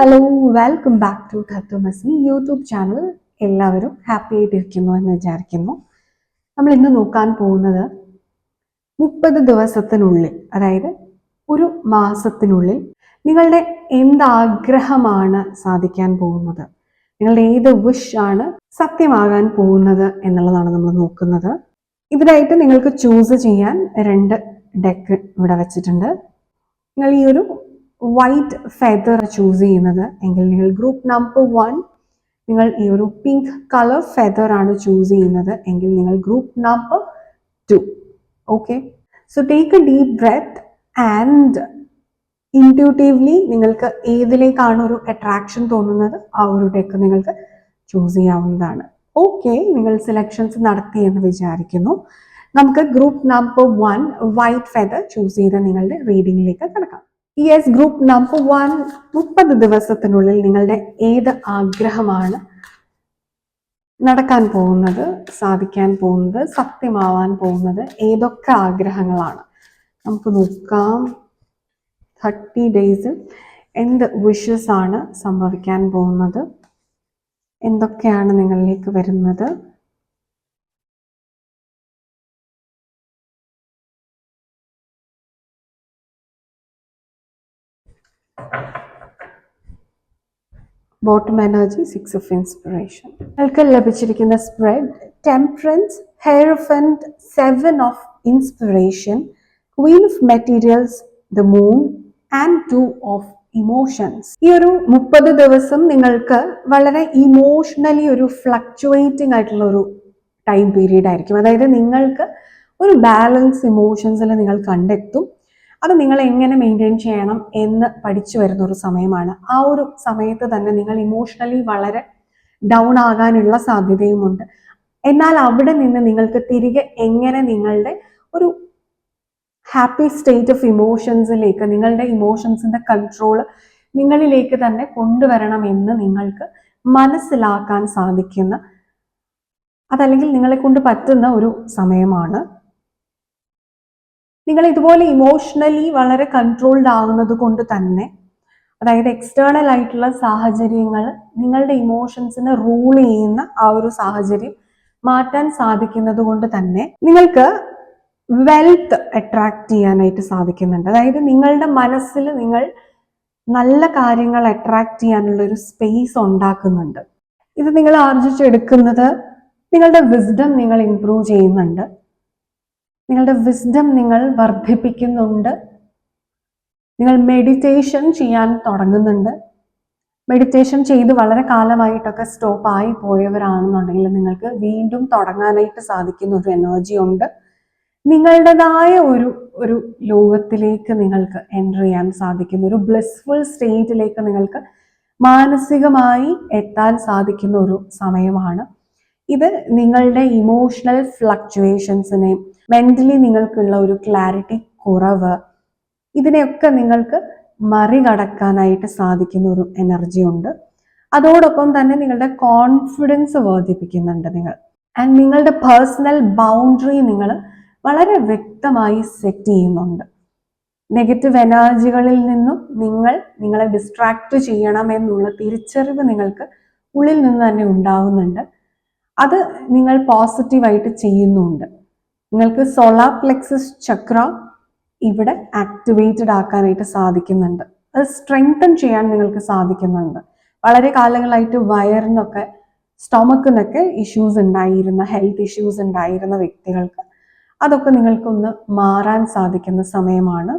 Hello welcome back to Tattvamasi YouTube channel എല്ലാവരും happy ആയിട്ടിരിക്കുന്നു എന്ന് വിചാരിക്കുന്നു. നമ്മൾ ഇന്ന് നോക്കാൻ പോകുന്നത് മുപ്പത് ദിവസത്തിനുള്ളിൽ അതായത് ഒരു മാസത്തിനുള്ളിൽ നിങ്ങളുടെ എന്താഗ്രഹമാണ് സാധിക്കാൻ പോകുന്നത്? നിങ്ങളുടെ ഏത് വിഷ് ആണ് സത്യമാകാൻ പോകുന്നത് എന്നുള്ളതാണ് നമ്മൾ നോക്കുന്നത്. ഇതിനായിട്ട് നിങ്ങൾക്ക് ചൂസ് ചെയ്യാൻ രണ്ട് ഡെക്ക് ഇവിടെ വെച്ചിട്ടുണ്ട്. നിങ്ങൾ ഈ ഒരു വൈറ്റ് ഫെദർ ചൂസ് ചെയ്യുന്നത്. എങ്കിൽ നിങ്ങൾ ഗ്രൂപ്പ് നമ്പർ വൺ നിങ്ങൾ ഈ ഒരു പിങ്ക് കളർ ഫെദർ ആണ് ചൂസ് ചെയ്യുന്നത്. എങ്കിൽ നിങ്ങൾ group number two okay so take a deep breath and intuitively നിങ്ങൾക്ക് ഏതിലേക്കാണ് ഒരു അട്രാക്ഷൻ തോന്നുന്നത്? ആ ഒരു ടെക്ക് നിങ്ങൾക്ക് ചൂസ് ചെയ്യാവുന്നതാണ്. ഓക്കെ നിങ്ങൾ സെലക്ഷൻസ് നടത്തി എന്ന് വിചാരിക്കുന്നു. നമുക്ക് group number one white feather choose ചെയ്ത് നിങ്ങളുടെ റീഡിങ്ങിലേക്ക് കിടക്കാം. യെസ് ഗ്രൂപ്പ് നമ്പർ വൺ മുപ്പത് ദിവസത്തിനുള്ളിൽ നിങ്ങളുടെ ഏത് ആഗ്രഹമാണ് നടക്കാൻ പോകുന്നത് സാധിക്കാൻ പോകുന്നത് സത്യമാവാൻ പോകുന്നത് ഏതൊക്കെ ആഗ്രഹങ്ങളാണ്? നമുക്ക് നോക്കാം. തേർട്ടി ഡേയ്സ് എന്ത് വിഷസ് ആണ് സംഭവിക്കാൻ പോകുന്നത്? എന്തൊക്കെയാണ് നിങ്ങളിലേക്ക് വരുന്നത്? Bottom energy six of inspiration നിങ്ങൾക്ക് ലഭിച്ചിരിക്കുന്ന spread temperance hierophant seven of inspiration queen of materials the moon and two of emotions ഈ ഒരു മുപ്പത് ദിവസം നിങ്ങൾക്ക് വളരെ ഇമോഷണലി ഒരു ഫ്ലക്ച്വേറ്റിംഗ് ആയിട്ടുള്ള ഒരു ടൈം പീരീഡ് ആയിരിക്കും. അതായത് നിങ്ങൾക്ക് ഒരു ബാലൻസ് ഇമോഷൻസിൽ നിങ്ങൾ കണ്ടെത്തും. അത് നിങ്ങൾ എങ്ങനെ മെയിന്റെയിൻ ചെയ്യണം എന്ന് പഠിച്ചു വരുന്ന ഒരു സമയമാണ്. ആ ഒരു സമയത്ത് തന്നെ നിങ്ങൾ ഇമോഷണലി വളരെ ഡൗൺ ആകാനുള്ള സാധ്യതയുമുണ്ട്. എന്നാൽ അവിടെ നിന്ന് നിങ്ങൾക്ക് തിരികെ എങ്ങനെ നിങ്ങളുടെ ഒരു ഹാപ്പി സ്റ്റേറ്റ് ഓഫ് ഇമോഷൻസിലേക്ക് നിങ്ങളുടെ ഇമോഷൻസിന്റെ കൺട്രോൾ നിങ്ങളിലേക്ക് തന്നെ കൊണ്ടുവരണം എന്ന് നിങ്ങൾക്ക് മനസ്സിലാക്കാൻ സാധിക്കുന്ന അതല്ലെങ്കിൽ നിങ്ങളെ കൊണ്ട് പറ്റുന്ന ഒരു സമയമാണ് നിങ്ങൾ ഇതുപോലെ ഇമോഷണലി വളരെ കൺട്രോൾഡ് ആവുന്നത് കൊണ്ട് തന്നെ അതായത് എക്സ്റ്റേണൽ ആയിട്ടുള്ള സാഹചര്യങ്ങൾ നിങ്ങളുടെ ഇമോഷൻസിനെ റൂൾ ചെയ്യുന്ന ആ ഒരു സാഹചര്യം മാറ്റാൻ സാധിക്കുന്നത് കൊണ്ട് തന്നെ നിങ്ങൾക്ക് വെൽത്ത് അട്രാക്ട് ചെയ്യാനായിട്ട് സാധിക്കുന്നുണ്ട്. അതായത് നിങ്ങളുടെ മനസ്സിൽ നിങ്ങൾ നല്ല കാര്യങ്ങൾ അട്രാക്ട് ചെയ്യാനുള്ള ഒരു സ്പേസ് ഉണ്ടാക്കുന്നുണ്ട്. ഇത് നിങ്ങൾ ആർജിച്ചെടുക്കുന്നത് നിങ്ങളുടെ വിസ്ഡം നിങ്ങൾ ഇംപ്രൂവ് ചെയ്യുന്നുണ്ട്. നിങ്ങളുടെ വിസ്ഡം നിങ്ങൾ വർദ്ധിപ്പിക്കുന്നുണ്ട്. നിങ്ങൾ മെഡിറ്റേഷൻ ചെയ്യാൻ തുടങ്ങുന്നുണ്ട്. മെഡിറ്റേഷൻ ചെയ്ത് വളരെ കാലമായിട്ടൊക്കെ സ്റ്റോപ്പ് ആയി പോയവരാണെന്നുണ്ടെങ്കിൽ നിങ്ങൾക്ക് വീണ്ടും തുടങ്ങാനായിട്ട് സാധിക്കുന്ന ഒരു എനർജി ഉണ്ട്. നിങ്ങളുടേതായ ഒരു ഒരു ലോകത്തിലേക്ക് നിങ്ങൾക്ക് എന്റർ ചെയ്യാൻ സാധിക്കുന്ന ഒരു ബ്ലെസ്ഫുൾ സ്റ്റേറ്റിലേക്ക് നിങ്ങൾക്ക് മാനസികമായി എത്താൻ സാധിക്കുന്ന ഒരു സമയമാണ്. ഇത് നിങ്ങളുടെ ഇമോഷണൽ ഫ്ലക്ച്വേഷൻസിനെ മെന്റലി നിങ്ങൾക്കുള്ള ഒരു ക്ലാരിറ്റി കുറവ്. ഇതിനെയൊക്കെ നിങ്ങൾക്ക് മറികടക്കാനായിട്ട് സാധിക്കുന്ന ഒരു എനർജി ഉണ്ട്. അതോടൊപ്പം തന്നെ നിങ്ങളുടെ കോൺഫിഡൻസ് വർദ്ധിപ്പിക്കുന്നുണ്ട് നിങ്ങൾ. ആൻഡ് നിങ്ങളുടെ പേഴ്സണൽ ബൗണ്ടറി നിങ്ങൾ വളരെ വ്യക്തമായി സെറ്റ് ചെയ്യുന്നുണ്ട്. നെഗറ്റീവ് എനർജികളിൽ നിന്നും നിങ്ങൾ നിങ്ങളെ ഡിസ്ട്രാക്ട് ചെയ്യണം എന്നുള്ള തിരിച്ചറിവ് നിങ്ങൾക്ക് ഉള്ളിൽ നിന്ന് തന്നെ ഉണ്ടാവുന്നുണ്ട്. അത് നിങ്ങൾ പോസിറ്റീവായിട്ട് ചെയ്യുന്നുണ്ട്. നിങ്ങൾക്ക് സോളാർ പ്ലെക്സസ് ചക്ര ഇവിടെ ആക്ടിവേറ്റഡ് ആക്കാനായിട്ട് സാധിക്കുന്നുണ്ട്. അത് സ്ട്രെങ്തൻ ചെയ്യാൻ നിങ്ങൾക്ക് സാധിക്കുന്നുണ്ട്. വളരെ കാലങ്ങളായിട്ട് വയറിനൊക്കെ സ്റ്റൊമക്കിനൊക്കെ ഇഷ്യൂസ് ഉണ്ടായിരുന്ന ഹെൽത്ത് ഇഷ്യൂസ് ഉണ്ടായിരുന്ന വ്യക്തികൾക്ക് അതൊക്കെ നിങ്ങൾക്കൊന്ന് മാറാൻ സാധിക്കുന്ന സമയമാണ്.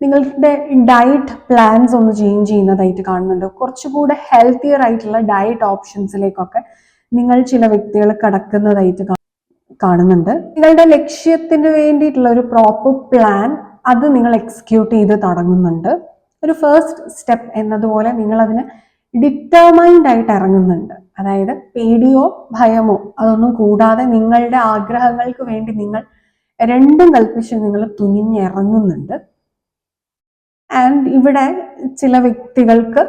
നിങ്ങളുടെ ഡയറ്റ് പ്ലാൻസ് ഒന്ന് ചേഞ്ച് ചെയ്യുന്നതായിട്ട് കാണുന്നുണ്ട്. കുറച്ചുകൂടെ ഹെൽത്തിയർ ആയിട്ടുള്ള ഡയറ്റ് ഓപ്ഷൻസിലേക്കൊക്കെ നിങ്ങൾ ചില വ്യക്തികൾ കടക്കുന്നതായിട്ട് കാണുന്നുണ്ട്. നിങ്ങളുടെ ലക്ഷ്യത്തിന് വേണ്ടിയിട്ടുള്ള ഒരു പ്രോപ്പർ പ്ലാൻ അത് നിങ്ങൾ എക്സിക്യൂട്ട് ചെയ്ത് തുടങ്ങുന്നുണ്ട്. ഒരു ഫസ്റ്റ് സ്റ്റെപ്പ് എന്നതുപോലെ നിങ്ങൾ അതിന് ഡിറ്റർമൈൻഡ് ആയിട്ട് ഇറങ്ങുന്നുണ്ട്. അതായത് പേടിയോ ഭയമോ അതൊന്നും കൂടാതെ നിങ്ങളുടെ ആഗ്രഹങ്ങൾക്ക് വേണ്ടി നിങ്ങൾ രണ്ടും കൽപ്പിച്ച് നിങ്ങൾ തുനിഞ്ഞിറങ്ങുന്നുണ്ട്. ആൻഡ് ഇവിടെ ചില വ്യക്തികൾക്ക്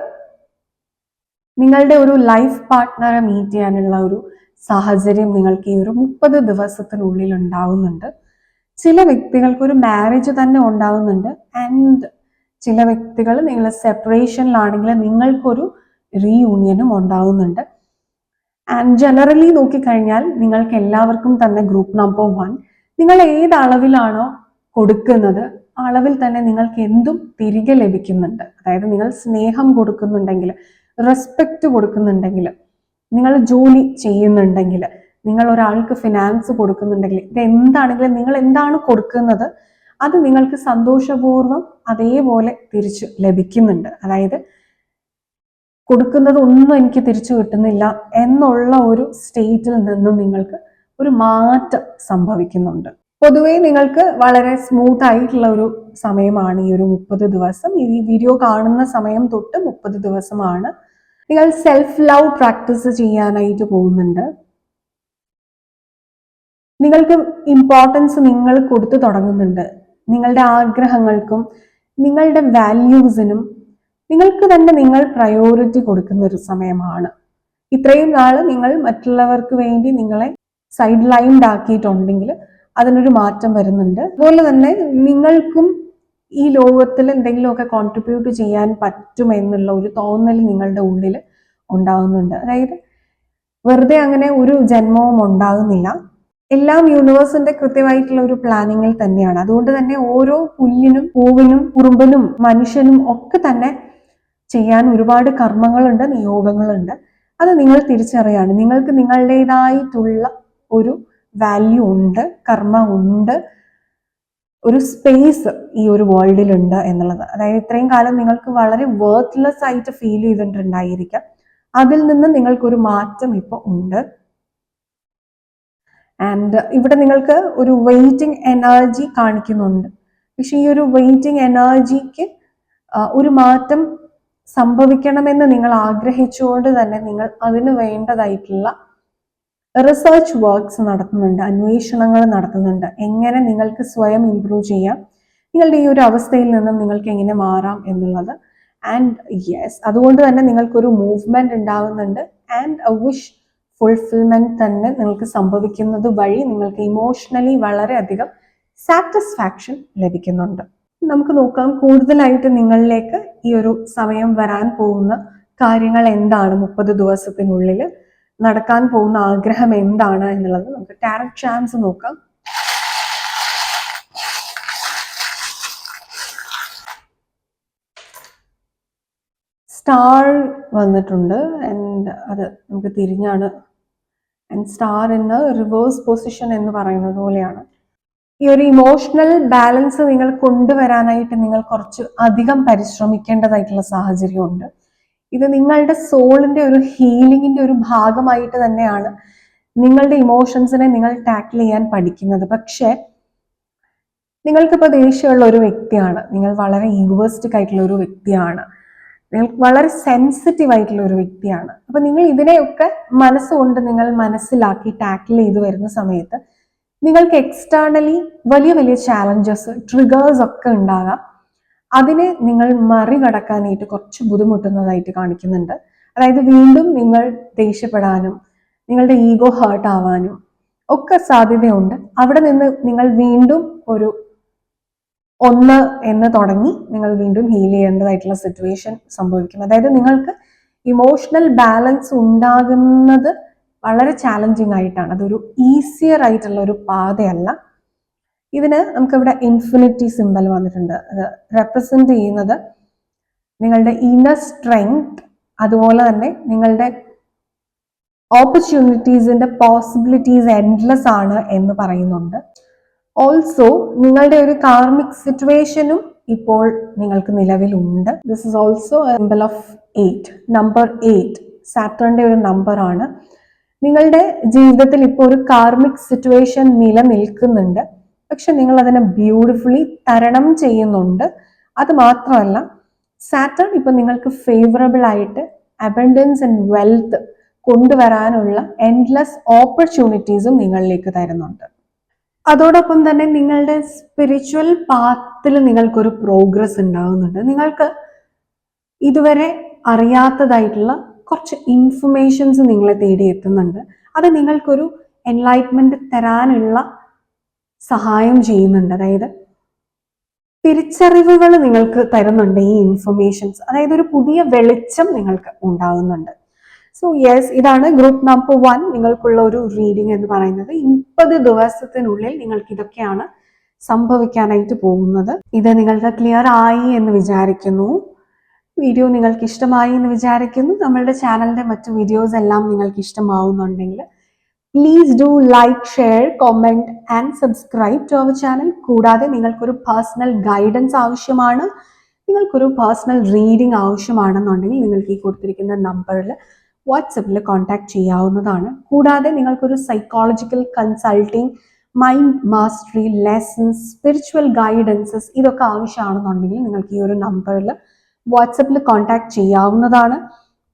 നിങ്ങളുടെ ഒരു ലൈഫ് പാർട്ട്ണറെ മീറ്റ് ചെയ്യാനുള്ള ഒരു സാഹചര്യം നിങ്ങൾക്ക് ഈ ഒരു മുപ്പത് ദിവസത്തിനുള്ളിൽ ഉണ്ടാവുന്നുണ്ട്. ചില വ്യക്തികൾക്ക് ഒരു മാരേജ് തന്നെ ഉണ്ടാവുന്നുണ്ട്. ആൻഡ് ചില വ്യക്തികൾ നിങ്ങൾ സെപ്പറേഷനിലാണെങ്കിൽ നിങ്ങൾക്കൊരു റീയൂണിയനും ഉണ്ടാവുന്നുണ്ട്. ആൻഡ് ജനറലി നോക്കിക്കഴിഞ്ഞാൽ നിങ്ങൾക്ക് എല്ലാവർക്കും തന്നെ ഗ്രൂപ്പ് നമ്പർ വൺ നിങ്ങൾ ഏത് അളവിലാണോ കൊടുക്കുന്നത് അളവിൽ തന്നെ നിങ്ങൾക്ക് എന്തും തിരികെ ലഭിക്കുന്നുണ്ട്. അതായത് നിങ്ങൾ സ്നേഹം കൊടുക്കുന്നുണ്ടെങ്കിൽ റെസ്പെക്റ്റ് കൊടുക്കുന്നുണ്ടെങ്കിൽ. നിങ്ങൾ ജോലി ചെയ്യുന്നുണ്ടെങ്കിൽ നിങ്ങൾ ഒരാൾക്ക് ഫിനാൻസ് കൊടുക്കുന്നുണ്ടെങ്കിൽ ഇത് എന്താണെങ്കിലും നിങ്ങൾ എന്താണ് കൊടുക്കുന്നത് അത് നിങ്ങൾക്ക് സന്തോഷപൂർവം അതേപോലെ തിരിച്ചു ലഭിക്കുന്നുണ്ട്. അതായത് കൊടുക്കുന്നത് ഒന്നും എനിക്ക് തിരിച്ചു കിട്ടുന്നില്ല എന്നുള്ള ഒരു സ്റ്റേറ്റിൽ നിന്നും നിങ്ങൾക്ക് ഒരു മാറ്റം സംഭവിക്കുന്നുണ്ട്. പൊതുവേ നിങ്ങൾക്ക് വളരെ സ്മൂത്ത് ആയിട്ടുള്ള ഒരു സമയമാണ് ഈ ഒരു മുപ്പത് ദിവസം. ഈ വീഡിയോ കാണുന്ന സമയം തൊട്ട് മുപ്പത് ദിവസമാണ് നിങ്ങൾ സെൽഫ് ലവ് പ്രാക്ടീസ് ചെയ്യാനായിട്ട് പോകുന്നുണ്ട്. നിങ്ങൾക്ക് ഇമ്പോർട്ടൻസ് നിങ്ങൾ കൊടുത്തു തുടങ്ങുന്നുണ്ട്. നിങ്ങളുടെ ആഗ്രഹങ്ങൾക്കും നിങ്ങളുടെ വാല്യൂസിനും നിങ്ങൾക്ക് തന്നെ നിങ്ങൾ പ്രയോറിറ്റി കൊടുക്കുന്ന ഒരു സമയമാണ്. ഇത്രയും നാൾ നിങ്ങൾ മറ്റുള്ളവർക്ക് വേണ്ടി നിങ്ങളെ സൈഡ് ലൈൻഡ് ആക്കിയിട്ടുണ്ടെങ്കിൽ അതിനൊരു മാറ്റം വരുന്നുണ്ട്. അതുപോലെ തന്നെ നിങ്ങൾക്കും ഈ ലോകത്തിൽ എന്തെങ്കിലുമൊക്കെ കോൺട്രിബ്യൂട്ട് ചെയ്യാൻ പറ്റുമെന്നുള്ള ഒരു തോന്നൽ നിങ്ങളുടെ ഉള്ളിൽ ഉണ്ടാകുന്നുണ്ട് അതായത് വെറുതെ അങ്ങനെ ഒരു ജന്മവും ഉണ്ടാകുന്നില്ല എല്ലാം യൂണിവേഴ്സിന്റെ കൃത്യമായിട്ടുള്ള ഒരു പ്ലാനിങ്ങിൽ തന്നെയാണ്. അതുകൊണ്ട് തന്നെ ഓരോ പുല്ലിനും പൂവിനും കുറുമ്പനും മനുഷ്യനും ഒക്കെ തന്നെ ചെയ്യാൻ ഒരുപാട് കർമ്മങ്ങളുണ്ട് നിയോഗങ്ങളുണ്ട്. അത് നിങ്ങൾ തിരിച്ചറിയാണ്. നിങ്ങൾക്ക് നിങ്ങളുടേതായിട്ടുള്ള ഒരു വാല്യൂ ഉണ്ട് കർമ്മ ഉണ്ട്. ഒരു സ്പേസ് ഈ ഒരു വേൾഡിലുണ്ട് എന്നുള്ളത്. അതായത് ഇത്രയും കാലം നിങ്ങൾക്ക് വളരെ വേർത്ത്ലെസ് ആയിട്ട് ഫീൽ ചെയ്തിട്ടുണ്ടായിരിക്കാം. അതിൽ നിന്ന് നിങ്ങൾക്കൊരു മാറ്റം ഇപ്പോൾ ഉണ്ട്. ആൻഡ് ഇവിടെ നിങ്ങൾക്ക് ഒരു വെയിറ്റിംഗ് എനർജി കാണിക്കുന്നുണ്ട്. പക്ഷെ ഈ ഒരു വെയിറ്റിംഗ് എനർജിക്ക് ഒരു മാറ്റം സംഭവിക്കണമെന്ന് നിങ്ങൾ ആഗ്രഹിച്ചുകൊണ്ട് തന്നെ നിങ്ങൾ അതിന് വേണ്ടതായിട്ടുള്ള റിസർച്ച് വർക്ക്സ് നടത്തുന്നുണ്ട് അന്വേഷണങ്ങൾ നടത്തുന്നുണ്ട്. എങ്ങനെ നിങ്ങൾക്ക് സ്വയം ഇംപ്രൂവ് ചെയ്യാം നിങ്ങളുടെ ഈ ഒരു അവസ്ഥയിൽ നിന്നും നിങ്ങൾക്ക് എങ്ങനെ മാറാം എന്നുള്ളത്. ആൻഡ് യെസ് അതുകൊണ്ട് തന്നെ നിങ്ങൾക്കൊരു മൂവ്മെന്റ് ഉണ്ടാകുന്നുണ്ട് ആൻഡ് എ വിഷ് ഫുൾഫിൽമെന്റ് തന്നെ നിങ്ങൾക്ക് സംഭവിക്കുന്നത് വഴി നിങ്ങൾക്ക് ഇമോഷണലി വളരെയധികം സാറ്റിസ്ഫാക്ഷൻ ലഭിക്കുന്നുണ്ട്. നമുക്ക് നോക്കാം കൂടുതലായിട്ട് നിങ്ങളിലേക്ക് ഈ ഒരു സമയം വരാൻ പോകുന്ന കാര്യങ്ങൾ എന്താണ് മുപ്പത് ദിവസത്തിനുള്ളിൽ നടക്കാൻ പോകുന്ന ആഗ്രഹം എന്താണ് എന്നുള്ളത് നമുക്ക് ടാരറ്റ് ചാൻസ് നോക്കാം. സ്റ്റാർ വന്നിട്ടുണ്ട് ആൻഡ് അത് നമുക്ക് തിരിഞ്ഞാണ്. ആൻഡ് സ്റ്റാർ എന്ന റിവേഴ്സ് പൊസിഷൻ എന്ന് പറയുന്നത് പോലെയാണ്. ഈ ഒരു ഇമോഷണൽ ബാലൻസ് നിങ്ങൾ കൊണ്ടുവരാനായിട്ട് നിങ്ങൾ കുറച്ച് അധികം പരിശ്രമിക്കേണ്ടതായിട്ടുള്ള സാഹചര്യമുണ്ട്. ഇത് നിങ്ങളുടെ സോളിന്റെ ഒരു ഹീലിംഗിന്റെ ഒരു ഭാഗമായിട്ട് തന്നെയാണ് നിങ്ങളുടെ ഇമോഷൻസിനെ നിങ്ങൾ ടാക്കിൾ ചെയ്യാൻ പഠിക്കുന്നത്. പക്ഷേ നിങ്ങൾക്കിപ്പോൾ ദേഷ്യമുള്ള ഒരു വ്യക്തിയാണ്. നിങ്ങൾ വളരെ ഈഗോസ്റ്റിക് ആയിട്ടുള്ള ഒരു വ്യക്തിയാണ്. നിങ്ങൾ വളരെ സെൻസിറ്റീവ് ആയിട്ടുള്ള ഒരു വ്യക്തിയാണ്. അപ്പൊ നിങ്ങൾ ഇതിനെയൊക്കെ മനസ്സുകൊണ്ട് നിങ്ങൾ മനസ്സിലാക്കി ടാക്കിൾ ചെയ്ത് വരുന്ന സമയത്ത് നിങ്ങൾക്ക് എക്സ്റ്റേണലി വലിയ വലിയ ചാലഞ്ചസ് ട്രിഗേഴ്സ് ഒക്കെ ഉണ്ടാകാം. അതിനെ നിങ്ങൾ മറികടക്കാനായിട്ട് കുറച്ച് ബുദ്ധിമുട്ടുന്നതായിട്ട് കാണിക്കുന്നുണ്ട്. അതായത് വീണ്ടും നിങ്ങൾ ദേഷ്യപ്പെടാനും നിങ്ങളുടെ ഈഗോ ഹേർട്ട് ആവാനും ഒക്കെ സാധ്യതയുണ്ട്. അവിടെ നിന്ന് നിങ്ങൾ വീണ്ടും ഒരു ഒന്ന് എന്ന് തുടങ്ങി നിങ്ങൾ വീണ്ടും ഹീൽ ചെയ്യേണ്ടതായിട്ടുള്ള സിറ്റുവേഷൻ സംഭവിക്കും അതായത് നിങ്ങൾക്ക് ഇമോഷണൽ ബാലൻസ് ഉണ്ടാകുന്നത് വളരെ ചാലഞ്ചിങ് ആയിട്ടാണ്. അതൊരു ഈസിയർ ആയിട്ടുള്ള ഒരു പാതയല്ല. ഇതിന് നമുക്കിവിടെ ഇൻഫിനിറ്റി സിമ്പൽ വന്നിട്ടുണ്ട്. അത് റെപ്രസെന്റ് ചെയ്യുന്നത് നിങ്ങളുടെ ഇന്നർ സ്ട്രെങ്ത് അതുപോലെ തന്നെ നിങ്ങളുടെ ഓപ്പർച്യൂണിറ്റീസിന്റെ പോസിബിലിറ്റീസ് എൻഡ്ലെസ് ആണ് എന്ന് പറയുന്നുണ്ട്. ഓൾസോ നിങ്ങളുടെ ഒരു കാർമിക് സിറ്റുവേഷനും ഇപ്പോൾ നിങ്ങൾക്ക് നിലവിലുണ്ട്. This is also simple of eight number eight സാറ്ററിന്റെ ഒരു നമ്പർ ആണ്. നിങ്ങളുടെ ജീവിതത്തിൽ ഇപ്പോൾ ഒരു കാർമിക് സിറ്റുവേഷൻ നിലനിൽക്കുന്നുണ്ട്. പക്ഷെ നിങ്ങൾ അതിനെ ബ്യൂട്ടിഫുള്ളി തരണം ചെയ്യുന്നുണ്ട്. അത് മാത്രമല്ല സാറ്റേൺ ഇപ്പൊ നിങ്ങൾക്ക് ഫേവറബിൾ ആയിട്ട് അബൻഡൻസ് ആൻഡ് വെൽത്ത് കൊണ്ടുവരാനുള്ള എൻഡ്ലെസ് ഓപ്പർച്യൂണിറ്റീസും നിങ്ങളിലേക്ക് തരുന്നുണ്ട്. അതോടൊപ്പം തന്നെ നിങ്ങളുടെ സ്പിരിച്വൽ പാത്തിൽ നിങ്ങൾക്കൊരു പ്രോഗ്രസ് ഉണ്ടാകുന്നുണ്ട്. നിങ്ങൾക്ക് ഇതുവരെ അറിയാത്തതായിട്ടുള്ള കുറച്ച് ഇൻഫർമേഷൻസ് നിങ്ങളെ തേടി എത്തുന്നുണ്ട് അത് നിങ്ങൾക്കൊരു എൻലൈറ്റ്മെന്റ് തരാനുള്ള സഹായം ചെയ്യുന്നുണ്ട്. അതായത് തിരിച്ചറിവുകൾ നിങ്ങൾക്ക് തരുന്നുണ്ട് ഈ ഇൻഫർമേഷൻസ് അതായത് ഒരു പുതിയ വെളിച്ചം നിങ്ങൾക്ക് ഉണ്ടാകുന്നുണ്ട് സോ യെസ് ഇതാണ് ഗ്രൂപ്പ് നമ്പർ വൺ നിങ്ങൾക്കുള്ള ഒരു റീഡിംഗ് എന്ന് പറയുന്നത്. മുപ്പത് ദിവസത്തിനുള്ളിൽ നിങ്ങൾക്ക് ഇതൊക്കെയാണ് സംഭവിക്കാനായിട്ട് പോകുന്നത്. ഇത് നിങ്ങൾക്ക് ക്ലിയർ ആയി എന്ന് വിചാരിക്കുന്നു. വീഡിയോ നിങ്ങൾക്ക് ഇഷ്ടമായി എന്ന് വിചാരിക്കുന്നു. നമ്മളുടെ ചാനലിന്റെ മറ്റു വീഡിയോസ് എല്ലാം നിങ്ങൾക്ക് ഇഷ്ടമാവുന്നുണ്ടെങ്കിൽ please do like share comment and subscribe to our channel കൂടാതെ നിങ്ങൾക്കൊരു പേഴ്സണൽ ഗൈഡൻസ് ആവശ്യമാണ്. നിങ്ങൾക്കൊരു പേഴ്സണൽ റീഡിംഗ് ആവശ്യമാണെന്നുണ്ടെങ്കിൽ നിങ്ങൾക്ക് ഈ കൊടുത്തിരിക്കുന്ന നമ്പറിൽ വാട്സപ്പിൽ കോൺടാക്ട് ചെയ്യാവുന്നതാണ്. കൂടാതെ നിങ്ങൾക്കൊരു psychological consulting mind mastery lessons spiritual guidances ഇതൊക്കെ ആവശ്യമാണെന്നുണ്ടെങ്കിൽ നിങ്ങൾക്ക് ഈ ഒരു നമ്പറിൽ വാട്സപ്പിൽ കോൺടാക്ട് ചെയ്യാവുന്നതാണ്.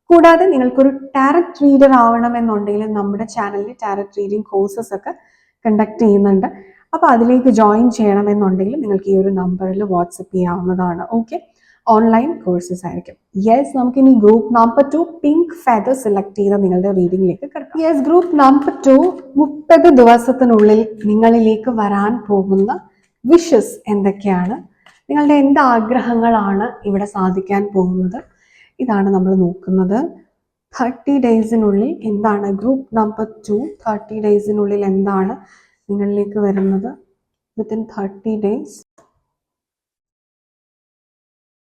കൂടാതെ നിങ്ങൾക്കൊരു ടാരറ്റ് റീഡർ ആവണമെന്നുണ്ടെങ്കിൽ നമ്മുടെ ചാനലിൽ ടാരറ്റ് റീഡിംഗ് കോഴ്സസ് ഒക്കെ കണ്ടക്ട് ചെയ്യുന്നുണ്ട്. അപ്പോൾ അതിലേക്ക് ജോയിൻ ചെയ്യണമെന്നുണ്ടെങ്കിൽ നിങ്ങൾക്ക് ഈ ഒരു നമ്പറിൽ വാട്സപ്പ് ചെയ്യാവുന്നതാണ് ഓക്കെ ഓൺലൈൻ കോഴ്സസ് ആയിരിക്കും. യെസ് നമുക്ക് ഇനി group number two pink feather select ചെയ്ത നിങ്ങളുടെ റീഡിംഗിലേക്ക് കിടക്കാം. യെസ് ഗ്രൂപ്പ് നമ്പർ ടു മുപ്പത് ദിവസത്തിനുള്ളിൽ നിങ്ങളിലേക്ക് വരാൻ പോകുന്ന വിഷസ് എന്തൊക്കെയാണ്? നിങ്ങളുടെ എന്ത് ആഗ്രഹങ്ങളാണ് ഇവിടെ സാധിക്കാൻ പോകുന്നത്? ഇതാണ് നമ്മൾ നോക്കുന്നത്. തേർട്ടി ഡേയ്സിനുള്ളിൽ എന്താണ്? ഗ്രൂപ്പ് നമ്പർ ടു തേർട്ടി ഡേയ്സിനുള്ളിൽ എന്താണ് നിങ്ങളിലേക്ക് വരുന്നത്? Within thirty days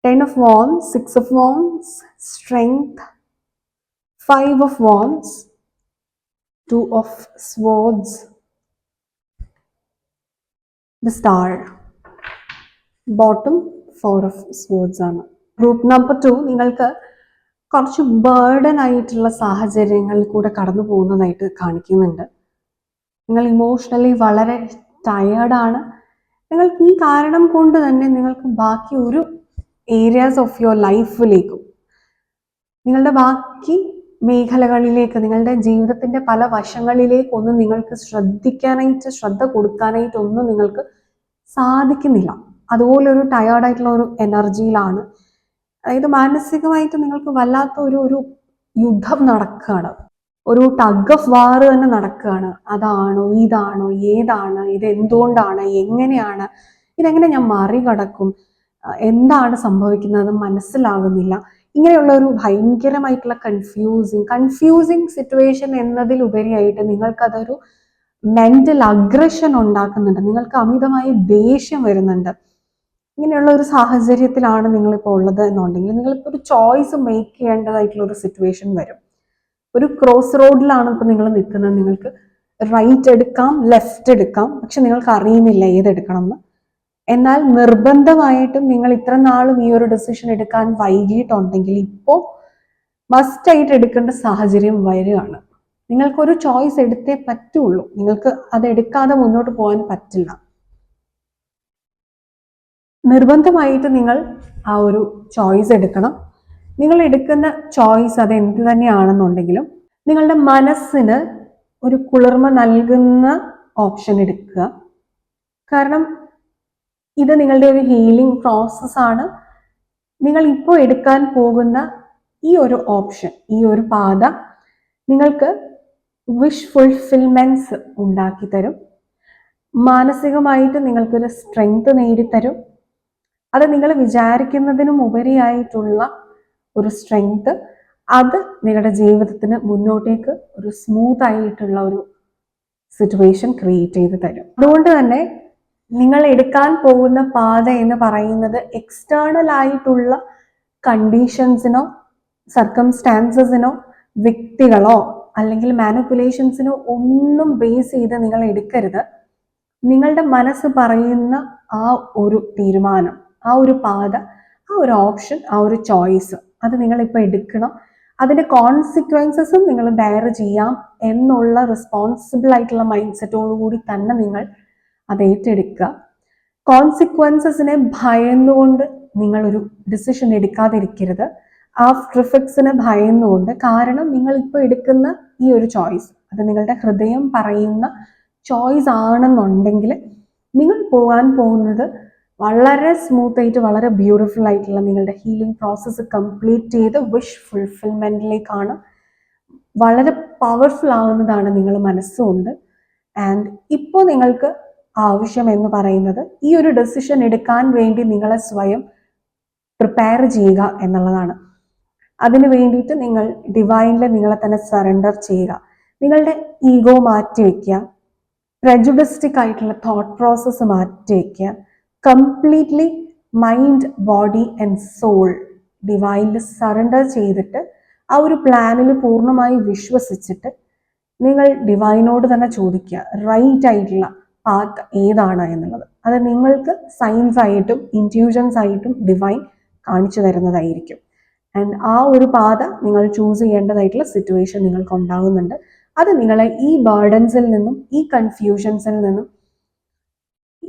ten of wands six of wands strength five of wands two of swords the star bottom four of swords ആണ്. ഗ്രൂപ്പ് നമ്പർ ടു നിങ്ങൾക്ക് കുറച്ച് ബേർഡൻ ആയിട്ടുള്ള സാഹചര്യങ്ങളിൽ കൂടെ കടന്നു പോകുന്നതായിട്ട് കാണിക്കുന്നുണ്ട്. നിങ്ങൾ ഇമോഷണലി വളരെ ടയേർഡാണ് നിങ്ങൾക്ക് ഈ കാരണം കൊണ്ട് തന്നെ നിങ്ങൾക്ക് ബാക്കി ഒരു ഏരിയാസ് ഓഫ് യുവർ ലൈഫിലേക്കും നിങ്ങളുടെ ബാക്കി മേഖലകളിലേക്ക് നിങ്ങളുടെ ജീവിതത്തിന്റെ പല വശങ്ങളിലേക്കൊന്നും നിങ്ങൾക്ക് ശ്രദ്ധിക്കാനായിട്ട് ശ്രദ്ധ കൊടുക്കാനായിട്ടൊന്നും നിങ്ങൾക്ക് സാധിക്കുന്നില്ല. അതുപോലെ ഒരു ടയേർഡായിട്ടുള്ള ഒരു എനർജിയിലാണ് അതായത് മാനസികമായിട്ട് നിങ്ങൾക്ക് വല്ലാത്ത ഒരു ഒരു യുദ്ധം നടക്കുകയാണ് ഒരു ടഗ് ഓഫ് വാർ തന്നെ നടക്കുകയാണ് അതാണോ ഇതാണോ ഏതാണ് ഇത് എന്തുകൊണ്ടാണ് എങ്ങനെയാണ് ഇതെങ്ങനെ ഞാൻ മറികടക്കും എന്താണ് സംഭവിക്കുന്നത് മനസ്സിലാകുന്നില്ല. ഇങ്ങനെയുള്ള ഒരു ഭയങ്കരമായിട്ടുള്ള കൺഫ്യൂസിങ് കൺഫ്യൂസിങ് സിറ്റുവേഷൻ എന്നതിലുപരിയായിട്ട് നിങ്ങൾക്കതൊരു മെന്റൽ അഗ്രഷൻ ഉണ്ടാക്കുന്നുണ്ട്. നിങ്ങൾക്ക് അമിതമായി ദേഷ്യം വരുന്നുണ്ട്. ഇങ്ങനെയുള്ള ഒരു സാഹചര്യത്തിലാണ് നിങ്ങളിപ്പോൾ ഉള്ളത് എന്നുണ്ടെങ്കിൽ നിങ്ങളിപ്പോൾ ഒരു ചോയ്സ് മേക്ക് ചെയ്യേണ്ടതായിട്ടുള്ള ഒരു സിറ്റുവേഷൻ വരും. ഒരു ക്രോസ് റോഡിലാണ് ഇപ്പോൾ നിങ്ങൾ നിൽക്കുന്നത്. നിങ്ങൾക്ക് റൈറ്റ് എടുക്കാം ലെഫ്റ്റ് എടുക്കാം. പക്ഷെ നിങ്ങൾക്ക് അറിയുന്നില്ല ഏതെടുക്കണം എന്ന് എന്നാൽ നിർബന്ധമായിട്ടും നിങ്ങൾ ഇത്ര നാളും ഈ ഒരു ഡെസിഷൻ എടുക്കാൻ വൈകിട്ടുണ്ടെങ്കിൽ ഇപ്പോൾ മസ്റ്റ് ആയിട്ട് എടുക്കേണ്ട സാഹചര്യം വരികയാണ്. നിങ്ങൾക്കൊരു ചോയ്സ് എടുത്തേ പറ്റുള്ളൂ. നിങ്ങൾക്ക് അത് എടുക്കാതെ മുന്നോട്ട് പോകാൻ പറ്റില്ല. നിർബന്ധമായിട്ട് നിങ്ങൾ ആ ഒരു ചോയ്സ് എടുക്കണം. നിങ്ങൾ എടുക്കുന്ന ചോയ്സ് അത് എന്ത് തന്നെയാണെന്നുണ്ടെങ്കിലും നിങ്ങളുടെ മനസ്സിന് ഒരു കുളിർമ നൽകുന്ന ഓപ്ഷൻ എടുക്കുക. കാരണം ഇത് നിങ്ങളുടെ ഒരു ഹീലിംഗ് പ്രോസസ്സാണ് നിങ്ങൾ ഇപ്പോൾ എടുക്കാൻ പോകുന്ന ഈ ഒരു ഓപ്ഷൻ ഈ ഒരു പാത നിങ്ങൾക്ക് വിഷ് ഫുൾഫിൽമെന്റ്സ് ഉണ്ടാക്കി തരും. മാനസികമായിട്ട് നിങ്ങൾക്കൊരു സ്ട്രെങ്ത് നേടിത്തരും. അത് നിങ്ങൾ വിചാരിക്കുന്നതിനും ഉപരിയായിട്ടുള്ള ഒരു സ്ട്രെങ്ത് അത് നിങ്ങളുടെ ജീവിതത്തിന് മുന്നോട്ടേക്ക് ഒരു സ്മൂത്ത് ആയിട്ടുള്ള ഒരു സിറ്റുവേഷൻ ക്രിയേറ്റ് ചെയ്ത് തരും. അതുകൊണ്ട് തന്നെ നിങ്ങൾ എടുക്കാൻ പോകുന്ന പാത എന്ന് പറയുന്നത് എക്സ്റ്റേണൽ ആയിട്ടുള്ള കണ്ടീഷൻസിനോ സർക്കംസ്റ്റാൻസസിനോ വ്യക്തികളോ അല്ലെങ്കിൽ മാനിപ്പുലേഷൻസിനോ ഒന്നും ബേസ് ചെയ്ത് നിങ്ങൾ എടുക്കരുത്. നിങ്ങളുടെ മനസ്സ് പറയുന്ന ആ ഒരു തീരുമാനം. ആ ഒരു പാത ആ ഒരു ഓപ്ഷൻ ആ ഒരു ചോയ്സ് അത് നിങ്ങളിപ്പോൾ എടുക്കണം. അതിന്റെ കോൺസിക്വൻസസും നിങ്ങൾ ബെയർ ചെയ്യാം എന്നുള്ള റെസ്പോൺസിബിൾ ആയിട്ടുള്ള മൈൻഡ് സെറ്റോടു കൂടി തന്നെ നിങ്ങൾ അത് ഏറ്റെടുക്കുക. കോൺസിക്വൻസസിനെ ഭയന്നുകൊണ്ട് നിങ്ങളൊരു ഡിസിഷൻ എടുക്കാതിരിക്കരുത്. ആ പ്രിഫിക്സിനെ ഭയന്നുകൊണ്ട് കാരണം നിങ്ങൾ ഇപ്പോൾ എടുക്കുന്ന ഈ ഒരു ചോയ്സ് അത് നിങ്ങളുടെ ഹൃദയം പറയുന്ന ചോയ്സ് ആണെന്നുണ്ടെങ്കിൽ നിങ്ങൾ പോകാൻ പോകുന്നത് വളരെ സ്മൂത്ത് ആയിട്ട് വളരെ ബ്യൂട്ടിഫുൾ ആയിട്ടുള്ള നിങ്ങളുടെ ഹീലിംഗ് പ്രോസസ്സ് കംപ്ലീറ്റ് ചെയ്ത് വിഷ് ഫുൾഫിൽമെന്റിലേക്കാണ് വളരെ പവർഫുൾ ആവുന്നതാണ് നിങ്ങൾ മനസ്സുകൊണ്ട്. ആൻഡ് ഇപ്പോൾ നിങ്ങൾക്ക് ആവശ്യം എന്ന് പറയുന്നത് ഈ ഒരു ഡെസിഷൻ എടുക്കാൻ വേണ്ടി നിങ്ങളെ സ്വയം പ്രിപ്പയർ ചെയ്യുക എന്നുള്ളതാണ്. അതിന് വേണ്ടിയിട്ട് നിങ്ങൾ ഡിവൈനിൽ നിങ്ങളെ തന്നെ സറണ്ടർ ചെയ്യുക. നിങ്ങളുടെ ഈഗോ മാറ്റി വയ്ക്കുക പ്രജുഡിസ്റ്റിക് ആയിട്ടുള്ള തോട്ട് പ്രോസസ്സ് മാറ്റി വയ്ക്കുക completely mind body and soul ഡിവൈനിൽ surrender ചെയ്തിട്ട് ആ ഒരു പ്ലാനിൽ പൂർണമായി വിശ്വസിച്ചിട്ട് നിങ്ങൾ ഡിവൈനോട് തന്നെ ചോദിക്കുക. റൈറ്റ് ആയിട്ടുള്ള പാത്ത് ഏതാണ് എന്നുള്ളത്. അത് നിങ്ങൾക്ക് സയൻസ് ആയിട്ടും ഇന്റ്യൂഷൻസ് ആയിട്ടും ഡിവൈൻ കാണിച്ചു തരുന്നതായിരിക്കും. ആൻഡ് ആ ഒരു പാത നിങ്ങൾ ചൂസ് ചെയ്യേണ്ടതായിട്ടുള്ള സിറ്റുവേഷൻ നിങ്ങൾക്ക് ഉണ്ടാകുന്നുണ്ട്. അത് നിങ്ങളെ ഈ ബേർഡൻസിൽ നിന്നും ഈ കൺഫ്യൂഷൻസിൽ നിന്നും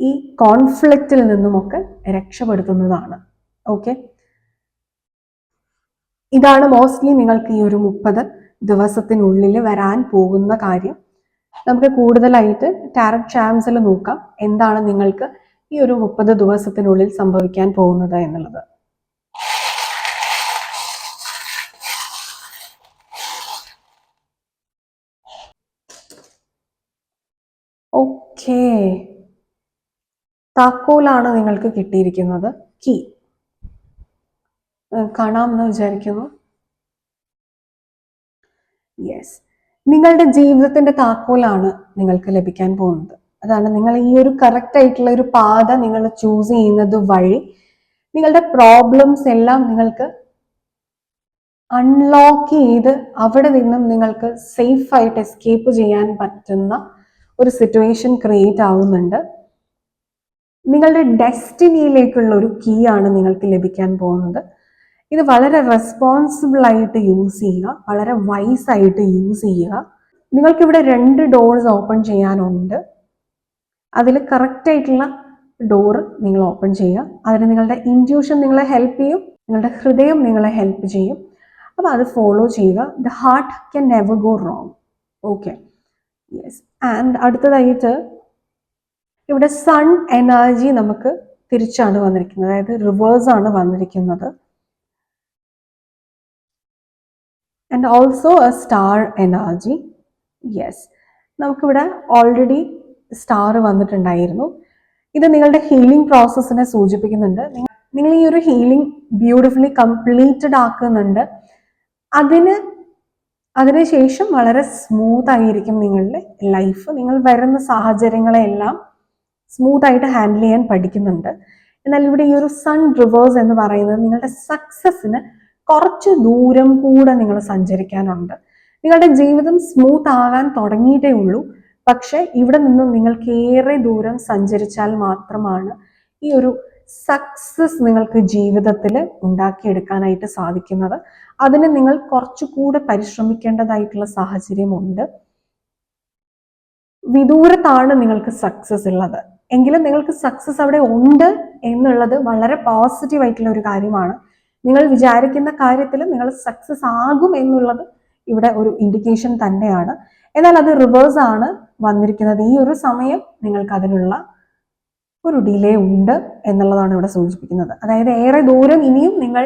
ഈ കോൺഫ്ലിക്റ്റിൽ നിന്നുമൊക്കെ രക്ഷപ്പെടുത്തുന്നതാണ്. ഓക്കെ ഇതാണ് മോസ്റ്റ്ലി നിങ്ങൾക്ക് ഈ ഒരു മുപ്പത് ദിവസത്തിനുള്ളിൽ വരാൻ പോകുന്ന കാര്യം. നമുക്ക് കൂടുതലായിട്ട് ടാരറ്റ് ചാംസിൽ നോക്കാം. എന്താണ് നിങ്ങൾക്ക് ഈ ഒരു മുപ്പത് ദിവസത്തിനുള്ളിൽ സംഭവിക്കാൻ പോകുന്നത് എന്നുള്ളത്. ഓക്കേ താക്കോലാണ് നിങ്ങൾക്ക് കിട്ടിയിരിക്കുന്നത്. കീ. കാണാമെന്ന് വിചാരിക്കുന്നു. യെസ് നിങ്ങളുടെ ജീവിതത്തിന്റെ താക്കോലാണ് നിങ്ങൾക്ക് ലഭിക്കാൻ പോകുന്നത്. അതാണ് നിങ്ങൾ ഈ ഒരു കറക്റ്റ് ആയിട്ടുള്ള ഒരു പാത നിങ്ങൾ ചൂസ് ചെയ്യുന്നത് വഴി നിങ്ങളുടെ പ്രോബ്ലംസ് എല്ലാം നിങ്ങൾക്ക് അൺലോക്ക് ചെയ്ത് അവിടെ നിന്നും നിങ്ങൾക്ക് സേഫ് ആയിട്ട് എസ്കേപ്പ് ചെയ്യാൻ പറ്റുന്ന ഒരു സിറ്റുവേഷൻ ക്രിയേറ്റ് ആവുന്നുണ്ട്. നിങ്ങളുടെ ഡെസ്റ്റിനിയിലേക്കുള്ള ഒരു കീ ആണ് നിങ്ങൾക്ക് ലഭിക്കാൻ പോകുന്നത്. ഇത് വളരെ റെസ്പോൺസിബിൾ ആയിട്ട് യൂസ് ചെയ്യുക വളരെ വൈസ് ആയിട്ട് യൂസ് ചെയ്യുക. നിങ്ങൾക്കിവിടെ രണ്ട് ഡോർസ് ഓപ്പൺ ചെയ്യാനുണ്ട്. അതിൽ കറക്റ്റ് ആയിട്ടുള്ള ഡോർ നിങ്ങൾ ഓപ്പൺ ചെയ്യുക. അതിന് നിങ്ങളുടെ ഇന്റ്യൂഷൻ നിങ്ങളെ ഹെൽപ്പ് ചെയ്യും നിങ്ങളുടെ ഹൃദയം നിങ്ങളെ ഹെൽപ്പ് ചെയ്യും. അപ്പോൾ അത് ഫോളോ ചെയ്യുക. The heart can never go wrong okay yes and അടുത്തതായിട്ട് ഇവിടെ സൺ എനർജി നമുക്ക് തിരിച്ചാണ് വന്നിരിക്കുന്നത്. അതായത് റിവേഴ്സ് ആണ് വന്നിരിക്കുന്നത്. And also a star energy yes നമുക്കിവിടെ ഓൾറെഡി സ്റ്റാർ വന്നിട്ടുണ്ടായിരുന്നു. ഇത് നിങ്ങളുടെ ഹീലിംഗ് പ്രോസസ്സിനെ സൂചിപ്പിക്കുന്നുണ്ട്. നിങ്ങൾ ഈ ഒരു ഹീലിംഗ് ബ്യൂട്ടിഫുള്ളി കംപ്ലീറ്റഡ് ആക്കുന്നുണ്ട്. അതിന് അതിനുശേഷം വളരെ സ്മൂത്ത് ആയിരിക്കും നിങ്ങളുടെ ലൈഫ് നിങ്ങൾ വരുന്ന സാഹചര്യങ്ങളെല്ലാം സ്മൂത്ത് ആയിട്ട് ഹാൻഡിൽ ചെയ്യാൻ പഠിക്കുന്നുണ്ട്. എന്നാൽ ഇവിടെ ഈ ഒരു സൺ റിവേഴ്സ് എന്ന് പറയുന്നത് നിങ്ങളുടെ സക്സസ്സിന് കുറച്ച് ദൂരം കൂടെ നിങ്ങൾ സഞ്ചരിക്കാനുണ്ട്. നിങ്ങളുടെ ജീവിതം സ്മൂത്ത് ആകാൻ തുടങ്ങിയിട്ടേ ഉള്ളൂ. പക്ഷെ ഇവിടെ നിന്നും നിങ്ങൾക്ക് ഏറെ ദൂരം സഞ്ചരിച്ചാൽ മാത്രമാണ് ഈ ഒരു സക്സസ് നിങ്ങൾക്ക് ജീവിതത്തിൽ ഉണ്ടാക്കിയെടുക്കാനായിട്ട് സാധിക്കുന്നത്. അതിന് നിങ്ങൾ കുറച്ചുകൂടെ പരിശ്രമിക്കേണ്ടതായിട്ടുള്ള സാഹചര്യമുണ്ട്. വിദൂരത്താണ് നിങ്ങൾക്ക് സക്സസ് ഉള്ളത്. എങ്കിലും നിങ്ങൾക്ക് സക്സസ് അവിടെ ഉണ്ട് എന്നുള്ളത് വളരെ പോസിറ്റീവ് ആയിട്ടുള്ള ഒരു കാര്യമാണ്. നിങ്ങൾ വിചാരിക്കുന്ന കാര്യത്തിൽ നിങ്ങൾ സക്സസ് ആകും എന്നുള്ളത് ഇവിടെ ഒരു ഇൻഡിക്കേഷൻ തന്നെയാണ്. എന്നാൽ അത് റിവേഴ്സ് ആണ് വന്നിരിക്കുന്നത്. ഈ ഒരു സമയം നിങ്ങൾക്ക് അതിനുള്ള ഒരു ഡിലേ ഉണ്ട് എന്നുള്ളതാണ് ഇവിടെ സൂചിപ്പിക്കുന്നത്. അതായത് ഏറെ ദൂരം ഇനിയും നിങ്ങൾ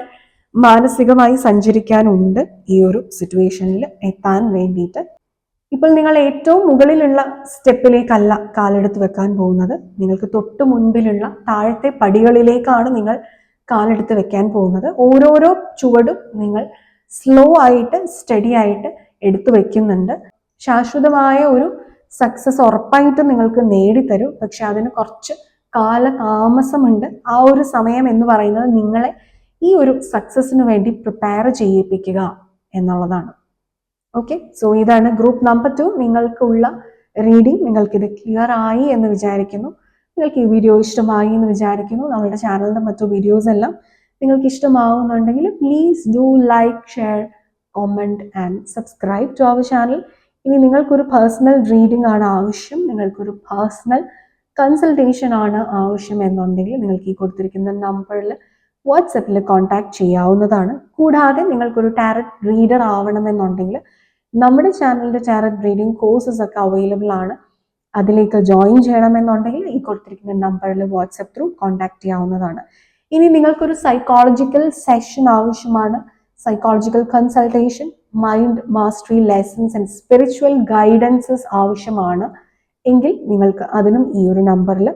മാനസികമായി സഞ്ചരിക്കാനുണ്ട് ഈ ഒരു സിറ്റുവേഷനിൽ എത്താൻ വേണ്ടിയിട്ട്. ഇപ്പോൾ നിങ്ങൾ ഏറ്റവും മുകളിലുള്ള സ്റ്റെപ്പിലേക്കല്ല കാലെടുത്ത് വെക്കാൻ പോകുന്നത്. നിങ്ങൾക്ക് തൊട്ട് മുൻപിലുള്ള താഴത്തെ പടികളിലേക്കാണ് നിങ്ങൾ കാലെടുത്ത് വെക്കാൻ പോകുന്നത്. ഓരോരോ ചുവടും നിങ്ങൾ സ്ലോ ആയിട്ട് സ്റ്റഡി ആയിട്ട് എടുത്തു വെക്കുന്നുണ്ട്. ശാശ്വതമായ ഒരു സക്സസ് ഉറപ്പായിട്ടും നിങ്ങൾക്ക് നേടിത്തരും. പക്ഷെ അതിന് കുറച്ച് കാലതാമസമുണ്ട്. ആ ഒരു സമയം എന്ന് പറയുന്നത് നിങ്ങളെ ഈ ഒരു സക്സസ്സിന് വേണ്ടി പ്രിപ്പയർ ചെയ്യിപ്പിക്കുക എന്നുള്ളതാണ്. ഓക്കെ സോ ഇതാണ് ഗ്രൂപ്പ് നമ്പർ ടു നിങ്ങൾക്കുള്ള റീഡിംഗ് നിങ്ങൾക്കിത് ക്ലിയർ ആയി എന്ന് വിചാരിക്കുന്നു. നിങ്ങൾക്ക് ഈ വീഡിയോ ഇഷ്ടമായി എന്ന് വിചാരിക്കുന്നു. നമ്മുടെ ചാനലിന്റെ മറ്റു വീഡിയോസ് എല്ലാം നിങ്ങൾക്ക് ഇഷ്ടമാവുന്നുണ്ടെങ്കിൽ please do like share comment and subscribe to our channel ഇനി നിങ്ങൾക്കൊരു പേഴ്സണൽ റീഡിംഗ് ആണ് ആവശ്യം. നിങ്ങൾക്കൊരു പേഴ്സണൽ കൺസൾട്ടേഷൻ ആണ് ആവശ്യം എന്നുണ്ടെങ്കിൽ നിങ്ങൾക്ക് ഈ കൊടുത്തിരിക്കുന്ന നമ്പറിൽ വാട്സപ്പിൽ കോൺടാക്ട് ചെയ്യാവുന്നതാണ്. കൂടാതെ നിങ്ങൾക്കൊരു ടാരറ്റ് റീഡർ ആവണമെന്നുണ്ടെങ്കിൽ നമ്മുടെ ചാനലിന്റെ ടാരറ്റ് റീഡിംഗ് കോഴ്സസ് ഒക്കെ അവൈലബിൾ ആണ്. അതിലേക്ക് ജോയിൻ ചെയ്യണമെന്നുണ്ടെങ്കിൽ ഈ കൊടുത്തിരിക്കുന്ന നമ്പറിൽ വാട്സപ്പ് ത്രൂ കോൺടാക്ട് ചെയ്യാവുന്നതാണ്. ഇനി നിങ്ങൾക്കൊരു സൈക്കോളജിക്കൽ സെഷൻ ആവശ്യമാണ്. Psychological consultation mind mastery lessons and spiritual guidances ആവശ്യമാണ്. എങ്കിൽ നിങ്ങൾക്ക് അതിനും ഈ ഒരു നമ്പറിൽ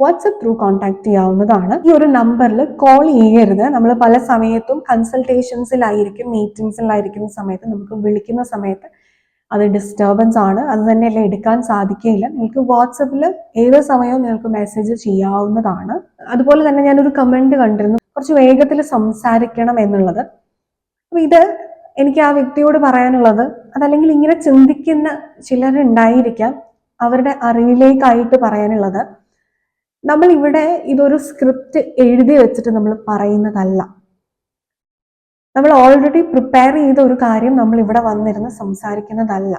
വാട്സപ്പ് ത്രൂ കോൺടാക്ട് ചെയ്യാവുന്നതാണ്. ഈ ഒരു നമ്പറിൽ കോൾ ചെയ്യരുത്. നമ്മൾ പല സമയത്തും കൺസൾട്ടേഷൻസിലായിരിക്കും മീറ്റിംഗ്സിലായിരിക്കുന്ന സമയത്ത് നമുക്ക് വിളിക്കുന്ന സമയത്ത് അത് ഡിസ്റ്റർബൻസ് ആണ്. അത് തന്നെയല്ല എടുക്കാൻ സാധിക്കുകയില്ല. നിങ്ങൾക്ക് വാട്സപ്പിൽ ഏത് സമയവും നിങ്ങൾക്ക് മെസ്സേജ് ചെയ്യാവുന്നതാണ്. അതുപോലെ തന്നെ ഞാനൊരു കമന്റ് കണ്ടിരുന്നു. കുറച്ച് വേഗത്തിൽ സംസാരിക്കണം എന്നുള്ളത്. അപ്പം ഇത് എനിക്ക് ആ വ്യക്തിയോട് പറയാനുള്ളത് അതല്ലെങ്കിൽ ഇങ്ങനെ ചിന്തിക്കുന്ന ചിലരുണ്ടായിരിക്കാം അവരുടെ അറിവിലേക്കായിട്ട് പറയാനുള്ളത്. നമ്മൾ ഇവിടെ ഇതൊരു സ്ക്രിപ്റ്റ് എഴുതി വെച്ചിട്ട് നമ്മൾ പറയുന്നതല്ല. നമ്മൾ ഓൾറെഡി പ്രിപ്പയർ ചെയ്ത ഒരു കാര്യം നമ്മൾ ഇവിടെ വന്നിരുന്ന് സംസാരിക്കുന്നതല്ല.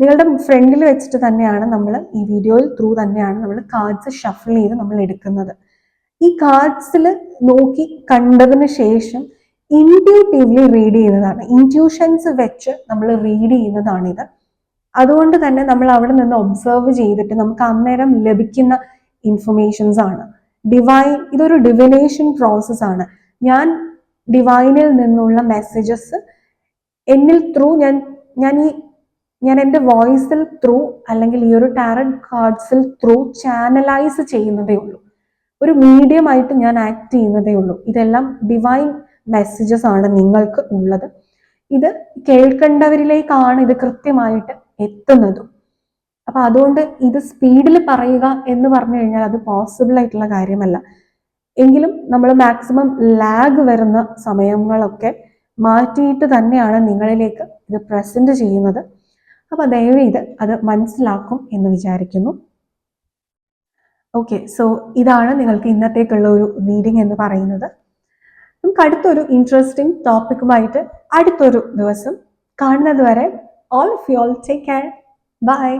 നിങ്ങളുടെ ഫ്രണ്ടിൽ വെച്ചിട്ട് തന്നെയാണ് നമ്മൾ ഈ വീഡിയോയിൽ ത്രൂ തന്നെയാണ് നമ്മൾ കാർഡ്സ് ഷഫിൾ ചെയ്ത് നമ്മൾ എടുക്കുന്നത്. ഈ കാർഡ്സിൽ നോക്കി കണ്ടതിന് ശേഷം ഇന്റ്യൂട്ടീവ്ലി റീഡ് ചെയ്യുന്നതാണ്. ഇന്റ്യൂഷൻസ് വെച്ച് നമ്മൾ റീഡ് ചെയ്യുന്നതാണിത്. അതുകൊണ്ട് തന്നെ നമ്മൾ അവിടെ നിന്ന് ഒബ്സർവ് ചെയ്തിട്ട് നമുക്ക് അന്നേരം ലഭിക്കുന്ന ഇൻഫർമേഷൻസ് ആണ്. ഡിവൈൻ ഇതൊരു ഡിവിനേഷൻ പ്രോസസ് ആണ്. ഞാൻ ഡിവൈനിൽ നിന്നുള്ള മെസ്സേജസ് എന്നിൽ ത്രൂ ഞാൻ ഞാൻ ഈ ഞാൻ എന്റെ വോയിസിൽ ത്രൂ അല്ലെങ്കിൽ ഈ ഒരു ടാരറ്റ് കാർഡ്സിൽ ത്രൂ ചാനലൈസ് ചെയ്യുന്നതേ ഉള്ളൂ. ഒരു മീഡിയം ആയിട്ട് ഞാൻ ആക്ട് ചെയ്യുന്നതേ ഉള്ളൂ. ഇതെല്ലാം ഡിവൈൻ മെസ്സേജസ് ആണ് നിങ്ങൾക്ക് ഉള്ളത്. ഇത് കേൾക്കേണ്ടവരിലേക്കാണ് ഇത് കൃത്യമായിട്ട് എത്തുന്നതും. അപ്പൊ അതുകൊണ്ട് ഇത് സ്പീഡിൽ പറയുക എന്ന് പറഞ്ഞു കഴിഞ്ഞാൽ അത് പോസിബിൾ ആയിട്ടുള്ള കാര്യമല്ല. എങ്കിലും നമ്മൾ മാക്സിമം ലാഗ് വരുന്ന സമയങ്ങളൊക്കെ മാറ്റിയിട്ട് തന്നെയാണ് നിങ്ങളിലേക്ക് ഇത് പ്രസന്റ് ചെയ്യുന്നത്. അപ്പൊ ദയവ് ഇത് അത് മനസ്സിലാക്കും എന്ന് വിചാരിക്കുന്നു. ഓക്കെ സോ ഇതാണ് നിങ്ങൾക്ക് ഇന്നത്തേക്കുള്ള ഒരു റീഡിംഗ് എന്ന് പറയുന്നത്. നമുക്ക് അടുത്തൊരു ഇൻട്രസ്റ്റിംഗ് ടോപ്പിക്കുമായിട്ട് അടുത്തൊരു ദിവസം കാണുന്നത് വരെ all of you all take care bye